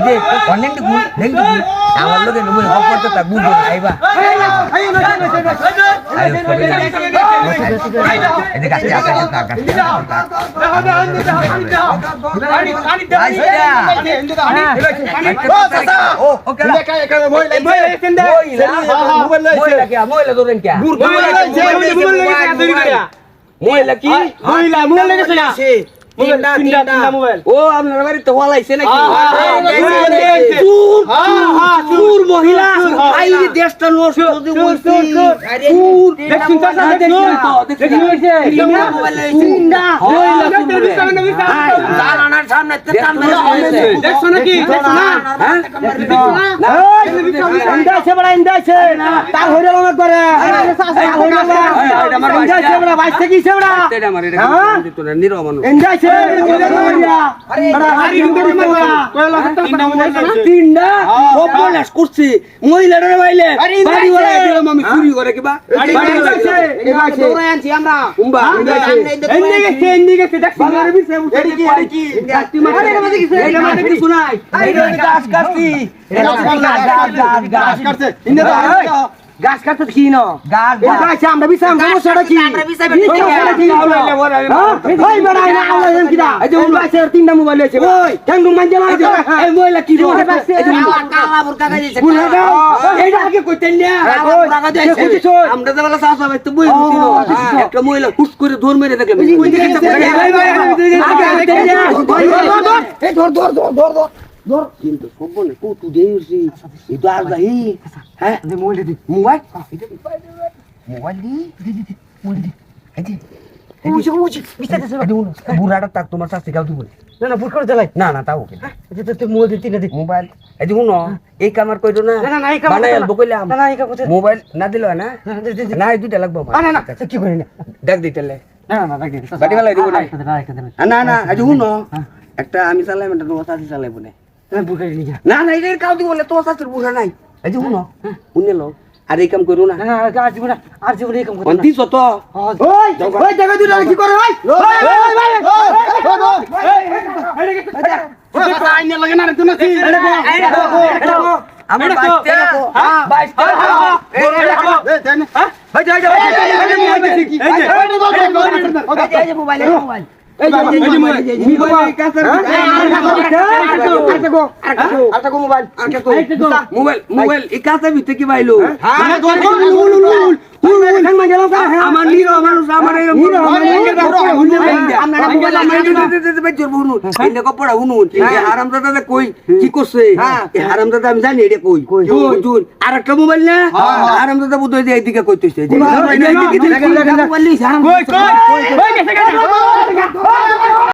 এই যে অনেক গুণ নেই গুণ আমার লোকে নবুল হক করতে তা গুণ আইবা আরে পড়ে এই যে গাছে আছে গাছে ও ওকে মহিলা কি মহিলা ধরেন কি মহিলা কি ও আপনার বাড়িতে হলাইছে নাকি মহিলা দেশটা নষ্ট করে বলছি আরে চুর দেখছিস তো দেখছিস জানানার সামনে তে কাম দেখছ নাকি দেখছ না ইন্দাইছে বড় ইন্দাইছে তার হইরা লমে করে আমার ইন্দাইছে বড় বাইছে কিছে বড় এটা আমার এটা তো নিরো মানুষ ইন্দাইছে তিনটা সর্বনাশ করছি মহিলারা মাইলে বাড়ি ওরা দিলাম আমি চুরি করে কিবা বাড়ি গেছে মারে মারে কাটতে কি না গাছ গাছ আমরা বিছাম সমস্যাটা কি আমরা বিছাম সমস্যাটা কি ওই বড় না আওলা দেন কিদা এই যে উল্লা আছে তিনটা মোবাইল আছে ওই ঠ্যাঙ্গু মাইজে মাইজে এই মোবাইল কি রে এই যে কালা বুরকা গাইছে কুলা দাও এইটা আগে কইতেন না বুরকা গাইছে আমরা তো বলা সাসা ভাই তো বই বুঝিনো একটা মহিলা হুস করে ধর মেরে দেখে কই দেখে ধর ধর ধর ধর ধর ধর কিন্তু সব বলে কত দেইছি এই তো আর যাই হ্যাঁ মোবাইল দি মোবাইল মোবাইল দি দি দি মোবাইল দি এই উজি উজি বিস্তারিত সব বুড়াটা তাক তোমার শাস্তি কাউ দিব না না বুড় করে চালাই না না তাও ওকে এটা তো মোবাইল দিতে না দি মোবাইল এই যে শুনো এই কামার কইতো না না না এই কামার বানাই আলবো কইলাম না না এই কামার মোবাইল না দিলো না না এই দুইটা লাগবো না না কি করি না দেখ দিতেলে না না দেখ দিতে দিব না না না এই যে একটা আমি চালাই মানে তোমার শাস্তি চালাইবো না না না এটা কাউ দিব তোমার শাস্তির বুড়া নাই এই যে শুনো শুনে লো আর এই কাম করো না আর জীবনে আর জীবনে এই কাম করতে অন্তি সত ওই ওই জায়গা দুটো কি করে ওই যাই যাই এই যে mobile mobile mobile mobile mobile এই কাছে ভিতরে কি বাইলো আমার নিরো মানুষ আমার কপড়া শুনুন হারাম দাদা কই কি করছে হারাম দাদা আমি জানি এটা কই বুঝুন আর একটা মোবাইল না আরামদাদা দাদা বুঝতে এইদিকে কই